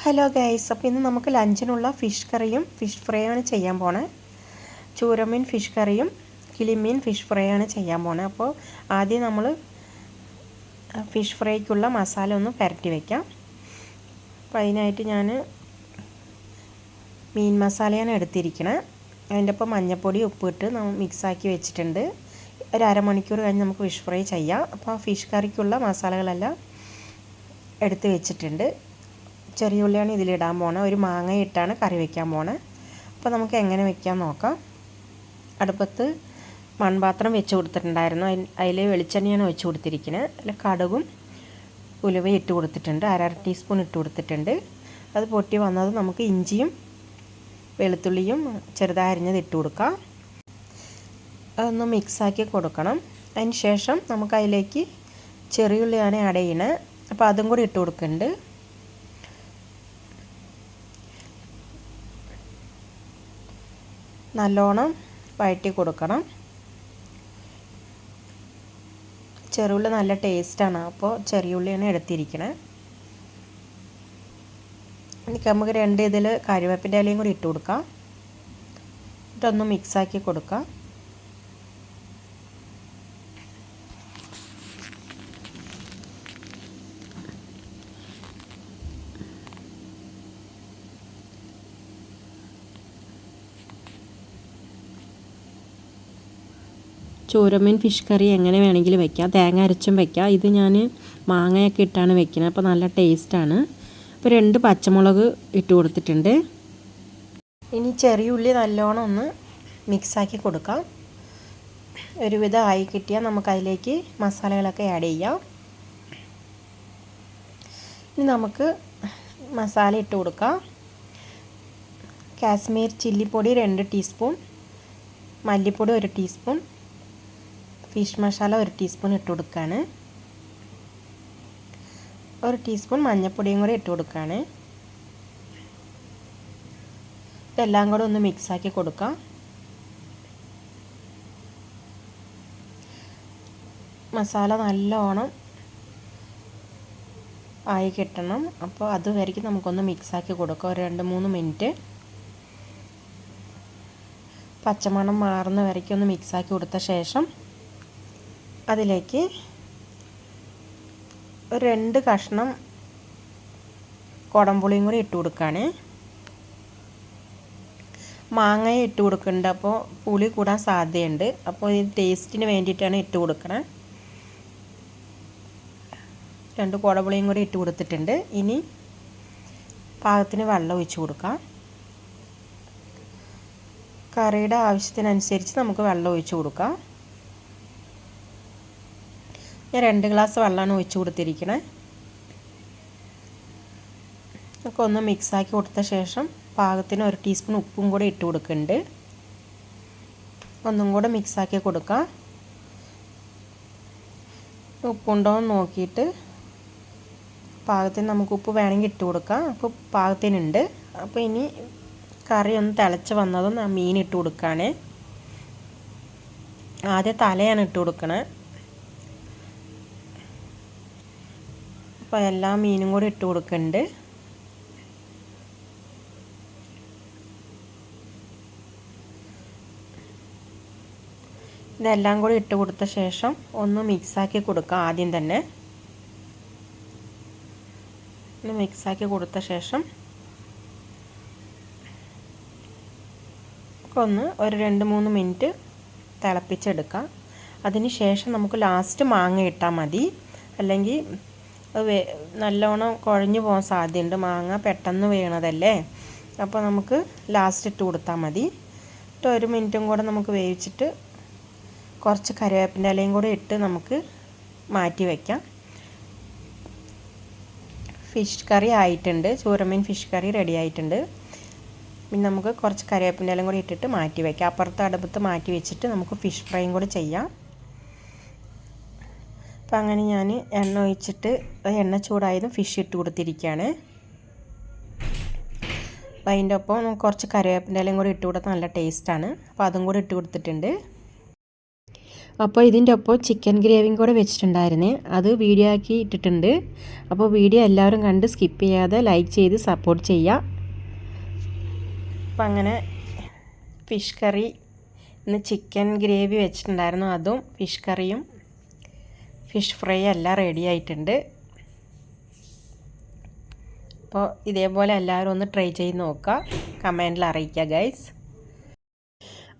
Hello guys അപ്പോൾ ഇന്ന് നമുക്ക് ലഞ്ചിനുള്ള ഫിഷ് കറിയും ഫിഷ് ഫ്രൈയാണ് ചെയ്യാൻ പോണേ. ചൂരമീൻ ഫിഷ് കറിയും കിളിമീൻ ഫിഷ് ഫ്രൈയാണ് ചെയ്യാൻ പോണേ. അപ്പോൾ ആദ്യം നമ്മൾ ഫിഷ് ഫ്രൈക്കുള്ള മസാല ഒന്ന് പുരട്ടി വയ്ക്കാം അപ്പോൾ അതിനായിട്ട് ഞാൻ മീൻ മസാലയാണ് എടുത്തിരിക്കണേ. അതിന്റെ ഒപ്പം മഞ്ഞൾപ്പൊടി ഉപ്പിട്ട് നമ്മൾ മിക്സാക്കി വെച്ചിട്ടുണ്ട്. ഒരു അരമണിക്കൂർ കഴിഞ്ഞ് നമുക്ക് ഫിഷ് ഫ്രൈ ചെയ്യാം. അപ്പോൾ ഫിഷ് കറിക്കുള്ള മസാലകളെല്ലാം എടുത്ത് വെച്ചിട്ടുണ്ട്. ചെറിയ ഉള്ളിയാണ് ഇതിലിടാൻ പോണത് ഒരു മാങ്ങ ഇട്ടാണ് കറി വയ്ക്കാൻ പോണത് അപ്പോൾ നമുക്ക് എങ്ങനെ വെക്കാൻ നോക്കാം. അടുപ്പത്ത് മൺപാത്രം വെച്ച് കൊടുത്തിട്ടുണ്ടായിരുന്നു. അതിൽ വെളിച്ചെണ്ണയാണ് വെച്ച് കൊടുത്തിരിക്കുന്നത് അതിൽ കടുകും ഉലുവ ഇട്ട് കൊടുത്തിട്ടുണ്ട്. അര ടീസ്പൂൺ ഇട്ട് കൊടുത്തിട്ടുണ്ട്. അത് പൊട്ടി വന്നത് നമുക്ക് ഇഞ്ചിയും വെളുത്തുള്ളിയും ചെറുതായി അരിഞ്ഞത് ഇട്ട് കൊടുക്കാം. അതൊന്ന് മിക്സാക്കി കൊടുക്കണം. അതിന് ശേഷം നമുക്ക് അതിലേക്ക് ചെറിയുള്ളിയാണ് ആഡ് ചെയ്യണത് അപ്പോൾ അതും കൂടി ഇട്ട് കൊടുക്കുന്നുണ്ട്. നല്ലോണം വഴറ്റി കൊടുക്കണം. ചെറുള്ളി നല്ല ടേസ്റ്റാണ് അപ്പോൾ ചെറിയുള്ളിയാണ് എടുത്തിരിക്കണേ. എനിക്ക് നമുക്ക് രണ്ട് ഇതിൽ കറിവേപ്പിന്റെ ഇലയും കൂടി ഇട്ട് കൊടുക്കാം. ഇതൊന്ന് മിക്സാക്കി കൊടുക്കാം. ചൂരമീൻ ഫിഷ് കറി എങ്ങനെ വേണമെങ്കിലും വെക്കാം. തേങ്ങ അരച്ചും വെക്കാം. ഇത് ഞാൻ മാങ്ങയൊക്കെ ഇട്ടാണ് വെക്കുന്നത് അപ്പോൾ നല്ല ടേസ്റ്റാണ് അപ്പോൾ രണ്ട് പച്ചമുളക് ഇട്ട് കൊടുത്തിട്ടുണ്ട്. ഇനി ചെറിയ ഉള്ളി നല്ലോണം ഒന്ന് മിക്സാക്കി കൊടുക്കാം. ഒരുവിധം ആയി കിട്ടിയാൽ നമുക്ക് അതിലേക്ക് മസാലകളൊക്കെ ആഡ് ചെയ്യാം. ഇനി നമുക്ക് മസാല ഇട്ട് കൊടുക്കാം. കാശ്മീർ ചില്ലിപ്പൊടി രണ്ട് ടീസ്പൂൺ മല്ലിപ്പൊടി ഒരു ടീസ്പൂൺ ഫിഷ് മസാല ഒരു ടീസ്പൂൺ ഇട്ട് കൊടുക്കുകയാണ് ഒരു ടീസ്പൂൺ മഞ്ഞൾപ്പൊടിയും കൂടി ഇട്ട് കൊടുക്കുകയാണ് ഇതെല്ലാം കൂടെ ഒന്ന് മിക്സാക്കി കൊടുക്കാം. മസാല നല്ലോണം ആയി കിട്ടണം. അപ്പോൾ അതുവരെയ്ക്കും നമുക്കൊന്ന് മിക്സാക്കി കൊടുക്കാം. ഒരു രണ്ട് മൂന്ന് മിനിറ്റ്. പച്ചമണം മാറുന്ന വരയ്ക്കൊന്ന് മിക്സാക്കി കൊടുത്ത ശേഷം അതിലേക്ക് രണ്ട് കഷ്ണം കുടംപുളിയും കൂടി ഇട്ട് കൊടുക്കുകയാണ് മാങ്ങയും ഇട്ട് കൊടുക്കുന്നുണ്ട്. അപ്പോൾ പുളി കൂടാൻ സാധ്യതയുണ്ട്. അപ്പോൾ ഇത് ടേസ്റ്റിന് വേണ്ടിയിട്ടാണ് ഇട്ട് കൊടുക്കണേ. രണ്ട് കുടപുളിയും കൂടി ഇട്ട് കൊടുത്തിട്ടുണ്ട്. ഇനി പാകത്തിന് വെള്ളം ഒഴിച്ച് കൊടുക്കാം. കറിയുടെ ആവശ്യത്തിനനുസരിച്ച് നമുക്ക് വെള്ളം ഒഴിച്ച് കൊടുക്കാം. ഞാൻ രണ്ട് ഗ്ലാസ് വെള്ളമാണ് ഒഴിച്ച് കൊടുത്തിരിക്കണേ. ഒക്കെ ഒന്ന് മിക്സാക്കി കൊടുത്ത ശേഷം പാകത്തിന് ഒരു ടീസ്പൂൺ ഉപ്പും കൂടെ ഇട്ട് കൊടുക്കുന്നുണ്ട് ഒന്നും കൂടെ മിക്സാക്കി കൊടുക്കാം. ഉപ്പുണ്ടോ എന്ന് നോക്കിയിട്ട് പാകത്തിന് നമുക്ക് ഉപ്പ് വേണമെങ്കിൽ ഇട്ട് കൊടുക്കാം. അപ്പോൾ പാകത്തിനുണ്ട്. അപ്പോൾ ഇനി കറി ഒന്ന് തിളച്ച് വന്നതും മീൻ ഇട്ട് കൊടുക്കുകയാണ് ആദ്യം തലയാണ് ഇട്ട് കൊടുക്കണേ. അപ്പോൾ എല്ലാ മീനും കൂടി ഇട്ട് കൊടുക്കുന്നുണ്ട് ഇതെല്ലാം കൂടി ഇട്ട് കൊടുത്ത ശേഷം ഒന്ന് മിക്സാക്കി കൊടുക്കുക ആദ്യം തന്നെ. ഒന്ന് മിക്സാക്കി കൊടുത്ത ശേഷം ഒന്ന് ഒരു രണ്ട് മൂന്ന് മിനിറ്റ് തിളപ്പിച്ചെടുക്കാം. അതിന് ശേഷം നമുക്ക് ലാസ്റ്റ് മാങ്ങ ഇട്ടാൽ മതി. അല്ലെങ്കിൽ നല്ലോണം കുഴഞ്ഞു പോകാൻ സാധ്യതയുണ്ട്. മാങ്ങ പെട്ടെന്ന് വീണതല്ലേ? അപ്പോൾ നമുക്ക് ലാസ്റ്റ് ഇട്ട് കൊടുത്താൽ മതി. ഇട്ട് ഒരു മിനിറ്റും കൂടെ നമുക്ക് വേവിച്ചിട്ട് കുറച്ച് കറിവേപ്പിന്റെ ഇലയും കൂടെ ഇട്ട് നമുക്ക് മാറ്റി വയ്ക്കാം ഫിഷ് കറി ആയിട്ടുണ്ട്. ചൂരമീൻ ഫിഷ് കറി റെഡി ആയിട്ടുണ്ട്. പിന്നെ നമുക്ക് കുറച്ച് കറിവേപ്പിന്റെ ഇലയും കൂടി ഇട്ടിട്ട് മാറ്റി വയ്ക്കാം അപ്പുറത്ത് അടുപ്പത്ത് മാറ്റി വെച്ചിട്ട് നമുക്ക് ഫിഷ് ഫ്രൈയും കൂടി ചെയ്യാം. അപ്പോൾ അങ്ങനെ ഞാൻ എണ്ണ ഒഴിച്ചിട്ട് എണ്ണ ചൂടായതും ഫിഷ് ഇട്ട് കൊടുത്തിരിക്കുകയാണ് അപ്പോൾ അതിന്റെ ഒപ്പം കുറച്ച് കറിവേപ്പിന്റെ ഇലയും കൂടി ഇട്ട് കൊടുത്താൽ നല്ല ടേസ്റ്റാണ് അപ്പോൾ അതും കൂടി ഇട്ട് കൊടുത്തിട്ടുണ്ട്. അപ്പോൾ ഇതിന്റെ ഒപ്പം ചിക്കൻ ഗ്രേവിയും കൂടെ വെച്ചിട്ടുണ്ടായിരുന്നേ. അത് വീഡിയോ ആക്കി ഇട്ടിട്ടുണ്ട്. അപ്പോൾ വീഡിയോ എല്ലാവരും കണ്ട് സ്കിപ്പ് ചെയ്യാതെ ലൈക്ക് ചെയ്ത് സപ്പോർട്ട് ചെയ്യുക അപ്പം അങ്ങനെ ഫിഷ് കറി ഇന്ന് ചിക്കൻ ഗ്രേവി വെച്ചിട്ടുണ്ടായിരുന്നു. അതും ഫിഷ് കറിയും ഫിഷ് ഫ്രൈ എല്ലാം റെഡി ആയിട്ടുണ്ട്. അപ്പോൾ ഇതേപോലെ എല്ലാവരും ഒന്ന് ട്രൈ ചെയ്ത് നോക്കുക. കമന്റിൽ അറിയിക്കുക ഗൈസ്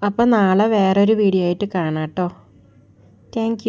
അപ്പോൾ നാളെ വേറൊരു വീഡിയോ ആയിട്ട് കാണാം കേട്ടോ. താങ്ക്